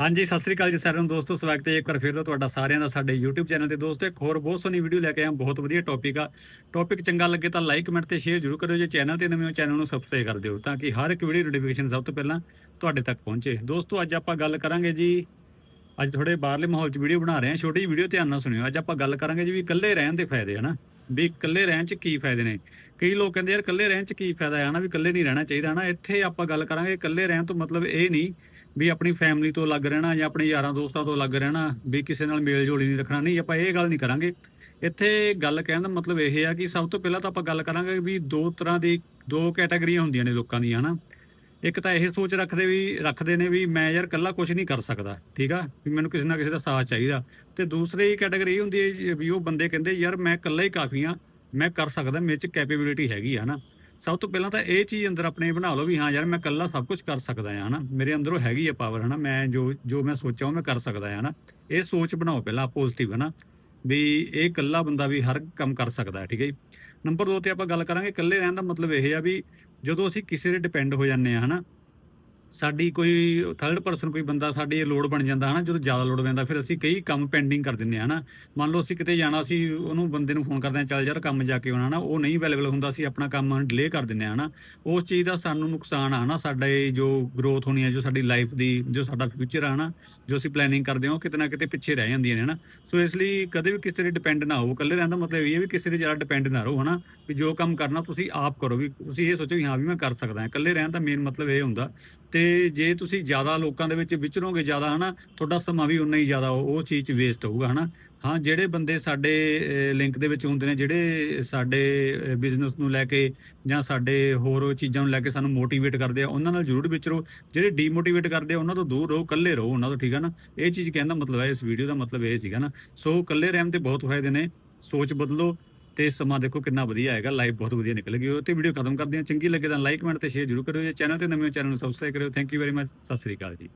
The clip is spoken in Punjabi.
ਹਾਂਜੀ, ਸਤਿ ਸ੍ਰੀ ਅਕਾਲ ਜੀ ਸਾਰਿਆਂ ਨੂੰ ਦੋਸਤੋ, ਸਵਾਗਤ ਹੈ ਇੱਕ ਵਾਰ ਫਿਰ ਤੋਂ ਤੁਹਾਡਾ ਸਾਰਿਆਂ ਦਾ ਸਾਡੇ YouTube ਚੈਨਲ ਤੇ। ਦੋਸਤੋ, ਇੱਕ ਹੋਰ ਬਹੁਤ ਸੋਹਣੀ ਵੀਡੀਓ ਲੈ ਕੇ ਆਇਆ ਬਹੁਤ ਵਧੀਆ ਟੌਪਿਕ ਆ। ਟੌਪਿਕ ਚੰਗਾ ਲੱਗੇ ਤਾਂ ਲਾਈਕ ਕਮੈਂਟ ਤੇ ਸ਼ੇਅਰ ਜ਼ਰੂਰ ਕਰਿਓ ਜੇ ਚੈਨਲ ਤੇ ਨਵੇਂ ਹੋ ਚੈਨਲ ਨੂੰ ਸਬਸਕ੍ਰਾਈਬ ਕਰ ਦਿਓ ਤਾਂ ਕਿ ਹਰ ਇੱਕ ਵੀਡੀਓ ਨੋਟੀਫਿਕੇਸ਼ਨ ਸਭ ਤੋਂ ਪਹਿਲਾਂ ਤੁਹਾਡੇ ਤੱਕ ਪਹੁੰਚੇ। ਦੋਸਤੋ, ਅੱਜ ਆਪਾਂ ਗੱਲ ਕਰਾਂਗੇ ਜੀ, ਅੱਜ ਥੋੜੇ ਬਾਹਰਲੇ ਮਾਹੌਲ 'ਚ ਵੀਡੀਓ ਬਣਾ ਰਹੇ ਹਾਂ। ਛੋਟੀ ਜਿਹੀ ਵੀਡੀਓ ਧਿਆਨ ਨਾਲ ਸੁਣਿਓ। ਅੱਜ ਆਪਾਂ ਗੱਲ ਕਰਾਂਗੇ ਜੀ ਵੀ ਇਕੱਲੇ ਰਹਿਣ ਦੇ ਫਾਇਦੇ ਹਨਾ ਵੀ ਇਕੱਲੇ ਰਹਿਣ 'ਚ ਕੀ ਫਾਇਦੇ ਨੇ? ਕਈ ਲੋਕ ਕਹਿੰਦੇ ਯਾਰ ਇਕੱਲੇ ਰਹਿਣ 'ਚ ਕੀ ਫਾਇਦਾ ਹੈ ਨਾ, ਵੀ ਇਕੱਲੇ ਨਹੀਂ ਰਹਿਣਾ ਚਾਹੀਦਾ ਹਨਾ ਇੱਥੇ ਆਪਾਂ ਗੱਲ ਕਰਾਂਗੇ ਇਕੱਲੇ ਰਹਿਣ ਤੋਂ ਮਤਲਬ ਇਹ ਨਹੀਂ ਵੀ ਆਪਣੀ ਫੈਮਿਲੀ ਤੋਂ ਅਲੱਗ ਰਹਿਣਾ ਜਾਂ ਆਪਣੇ ਯਾਰਾਂ ਦੋਸਤਾਂ ਤੋਂ ਅਲੱਗ ਰਹਿਣਾ, ਵੀ ਕਿਸੇ ਨਾਲ ਮੇਲ ਜੋਲੀ ਨਹੀਂ ਰੱਖਣਾ, ਨਹੀਂ, ਆਪਾਂ ਇਹ ਗੱਲ ਨਹੀਂ ਕਰਾਂਗੇ। ਇੱਥੇ ਗੱਲ ਕਹਿਣ ਦਾ ਮਤਲਬ ਇਹ ਹੈ ਕਿ ਸਭ ਤੋਂ ਪਹਿਲਾਂ ਤਾਂ ਆਪਾਂ ਗੱਲ ਕਰਾਂਗੇ ਵੀ ਦੋ ਤਰ੍ਹਾਂ ਦੀ, ਦੋ ਕੈਟਾਗਰੀਆਂ ਹੁੰਦੀਆਂ ਨੇ ਲੋਕਾਂ ਦੀਆਂ, ਹਨਾ। ਇੱਕ ਤਾਂ ਇਹ ਸੋਚ ਰੱਖਦੇ ਵੀ, ਰੱਖਦੇ ਨੇ ਵੀ ਮੈਂ ਯਾਰ ਇਕੱਲਾ ਕੁਝ ਨਹੀਂ ਕਰ ਸਕਦਾ, ਠੀਕ ਆ? ਵੀ ਮੈਨੂੰ ਕਿਸੇ ਨਾ ਕਿਸੇ ਦਾ ਸਾਥ ਚਾਹੀਦਾ। ਤੇ ਦੂਸਰੀ ਕੈਟਾਗਰੀ ਇਹ ਹੁੰਦੀ ਹੈ ਵੀ ਉਹ ਬੰਦੇ ਕਹਿੰਦੇ, ਯਾਰ ਮੈਂ ਇਕੱਲਾ ਹੀ ਕਾਫੀ ਆ, ਮੈਂ ਕਰ ਸਕਦਾ, ਮੇਰੇ ਚ ਕੈਪੇਬਿਲਿਟੀ ਹੈਗੀ ਆ ਨਾ ਸਭ ਤੋਂ ਪਹਿਲਾਂ ਤਾਂ ਇਹ ਚੀਜ਼ ਅੰਦਰ ਆਪਣੇ ਬਣਾ ਲਓ ਵੀ ਹਾਂ ਯਾਰ ਮੈਂ ਇਕੱਲਾ ਸਭ ਕੁਝ ਕਰ ਸਕਦਾ ਹਾਂ, ਹਨਾ? ਮੇਰੇ ਅੰਦਰੋਂ ਹੈਗੀ ਆ ਪਾਵਰ ਹਨਾ? ਮੈਂ ਜੋ ਜੋ ਮੈਂ ਸੋਚਾਂ ਉਹ ਮੈਂ ਕਰ ਸਕਦਾ ਹਾਂ, ਹਨਾ? ਇਹ ਸੋਚ ਬਣਾਓ ਪਹਿਲਾਂ ਪੋਜ਼ਿਟਿਵ ਹਨਾ? ਵੀ ਇਹ ਇਕੱਲਾ ਬੰਦਾ ਵੀ ਹਰ ਕੰਮ ਕਰ ਸਕਦਾ ਹੈ, ਠੀਕ ਹੈ ਜੀ? ਨੰਬਰ 2 ਤੇ ਆਪਾਂ ਗੱਲ ਕਰਾਂਗੇ ਇਕੱਲੇ ਰਹਿਣ ਦਾ ਮਤਲਬ ਇਹ ਆ ਵੀ ਜਦੋਂ ਅਸੀਂ ਕਿਸੇ ਤੇ ਡਿਪੈਂਡ ਹੋ ਜਾਂਦੇ ਆ ਹਨਾ? ਸਾਡੀ ਕੋਈ ਥਰਡ ਪਰਸਨ ਕੋਈ ਬੰਦਾ ਸਾਡੀ ਲੋਡ ਬਣ ਜਾਂਦਾ ਹਨਾ, ਜਦੋਂ ਜ਼ਿਆਦਾ ਲੋਡ ਪੈਂਦਾ, ਫਿਰ ਅਸੀਂ ਕਈ ਕੰਮ ਪੈਂਡਿੰਗ ਕਰ ਦਿੰਦੇ ਆ ਹਨਾ। ਮੰਨ ਲਓ ਅਸੀਂ ਕਿਤੇ ਜਾਣਾ ਸੀ ਉਹਨੂੰ ਬੰਦੇ ਨੂੰ ਫੋਨ ਕਰਦੇ ਆ ਚੱਲ ਯਾਰ ਕੰਮ ਜਾ ਕੇ ਆਉਣਾ ਨਾ ਉਹ ਨਹੀਂ ਅਵੇਲੇਬਲ ਹੁੰਦਾ, ਅਸੀਂ ਆਪਣਾ ਕੰਮ ਡਿਲੇ ਕਰ ਦਿੰਦੇ ਆ ਹਨਾ। ਉਸ ਚੀਜ਼ ਦਾ ਸਾਨੂੰ ਨੁਕਸਾਨ ਆ ਹਨਾ, ਸਾਡੇ ਜੋ ਗਰੋਥ ਹੋਣੀ ਹੈ ਜੋ ਸਾਡੀ ਲਾਈਫ ਦੀ, ਜੋ ਸਾਡਾ ਫਿਊਚਰ ਆ ਹਨਾ, ਜੋ ਅਸੀਂ ਪਲੈਨਿੰਗ ਕਰਦੇ ਹਾਂ, ਉਹ ਕਿਤੇ ਨਾ ਕਿਤੇ ਪਿੱਛੇ ਰਹਿ ਜਾਂਦੀਆਂ ਨੇ ਹਨਾ। ਸੋ ਇਸ ਲਈ ਕਦੇ ਵੀ ਕਿਸੇ ਤੇ ਡਿਪੈਂਡ ਨਾ ਹੋਵੋ, ਇਕੱਲੇ ਰਹਿਣ ਦਾ ਮਤਲਬ ਇਹ ਹੈ ਵੀ ਕਿਸੇ ਤੇ ਜ਼ਿਆਦਾ ਡਿਪੈਂਡ ਨਾ ਰਹੋ ਹਨਾ, ਵੀ ਜੋ ਕੰਮ ਕਰਨਾ ਤੁਸੀਂ ਆਪ ਕਰੋ, ਵੀ ਤੁਸੀਂ ਇਹ ਸੋਚੋ ਵੀ ਹਾਂ ਵੀ ਮੈਂ ਕਰ ਸਕਦਾ ਹਾਂ ਇਕੱਲੇ ਰਹਿਣ ਦਾ ਮੇਨ ਮਤਲਬ ਇਹ ਹੁੰਦਾ। ਤੇ ਜੇ ਤੁਸੀਂ ਜ਼ਿਆਦਾ ਲੋਕਾਂ ਦੇ ਵਿੱਚ ਵਿਚਰੋਗੇ ਜ਼ਿਆਦਾ, ਹਨਾ, ਤੁਹਾਡਾ ਸਮਾਂ ਵੀ ਉਨਾ ਹੀ ਜ਼ਿਆਦਾ ਉਹ ਉਹ ਚੀਜ਼ 'ਚ ਵੇਸਟ ਹੋਊਗਾ, ਹਨਾ। ਹਾਂ, ਜਿਹੜੇ ਬੰਦੇ ਸਾਡੇ ਲਿੰਕ ਦੇ ਵਿੱਚ ਹੁੰਦੇ ਨੇ, ਜਿਹੜੇ ਸਾਡੇ ਬਿਜ਼ਨਸ ਨੂੰ ਲੈ ਕੇ ਜਾਂ ਸਾਡੇ ਹੋਰ ਚੀਜ਼ਾਂ ਨੂੰ ਲੈ ਕੇ ਸਾਨੂੰ ਮੋਟੀਵੇਟ ਕਰਦੇ ਆ, ਉਹਨਾਂ ਨਾਲ ਜ਼ਰੂਰ ਵਿਚਰੋ। ਜਿਹੜੇ ਡੀਮੋਟੀਵੇਟ ਕਰਦੇ ਆ, ਉਹਨਾਂ ਤੋਂ ਦੂਰ ਰਹੋ, ਇਕੱਲੇ ਰਹੋ ਉਹਨਾਂ ਤੋਂ, ਠੀਕ ਹੈ ਨਾ। ਇਹ ਚੀਜ਼ ਕਹਿਣ ਦਾ ਮਤਲਬ ਹੈ, ਇਸ ਵੀਡੀਓ ਦਾ ਮਤਲਬ ਇਹ ਸੀਗਾ ਨਾ। ਸੋ, ਇਕੱਲੇ ਰਹਿਣ 'ਤੇ ਬਹੁਤ ਫਾਇਦੇ ਨੇ। ਸੋਚ ਬਦਲੋ ਤੇ ਸਮਾਂ ਦੇਖੋ ਕਿੰਨਾ ਵਧੀਆ ਹੈਗਾ ਲਾਈਵ ਬਹੁਤ ਵਧੀਆ ਨਿਕਲ ਗਈ ਉਹ ਤੇ ਵੀਡੀਓ ਖਤਮ ਕਰਦੇ ਹਾਂ। ਚੰਗੀ ਲੱਗੇ ਤਾਂ ਲਾਈਕ ਕਮੈਂਟ ਤੇ ਸ਼ੇਅਰ ਜ਼ਰੂਰ ਕਰਿਓ। ਜੇ ਚੈਨਲ ਤੇ ਨਵੇਂ ਹੋ ਚੈਨਲ ਨੂੰ ਸਬਸਕ੍ਰਾਈਬ ਕਰਿਓ। Thank you very much Sat Sri ਅਕਾਲ ਜੀ।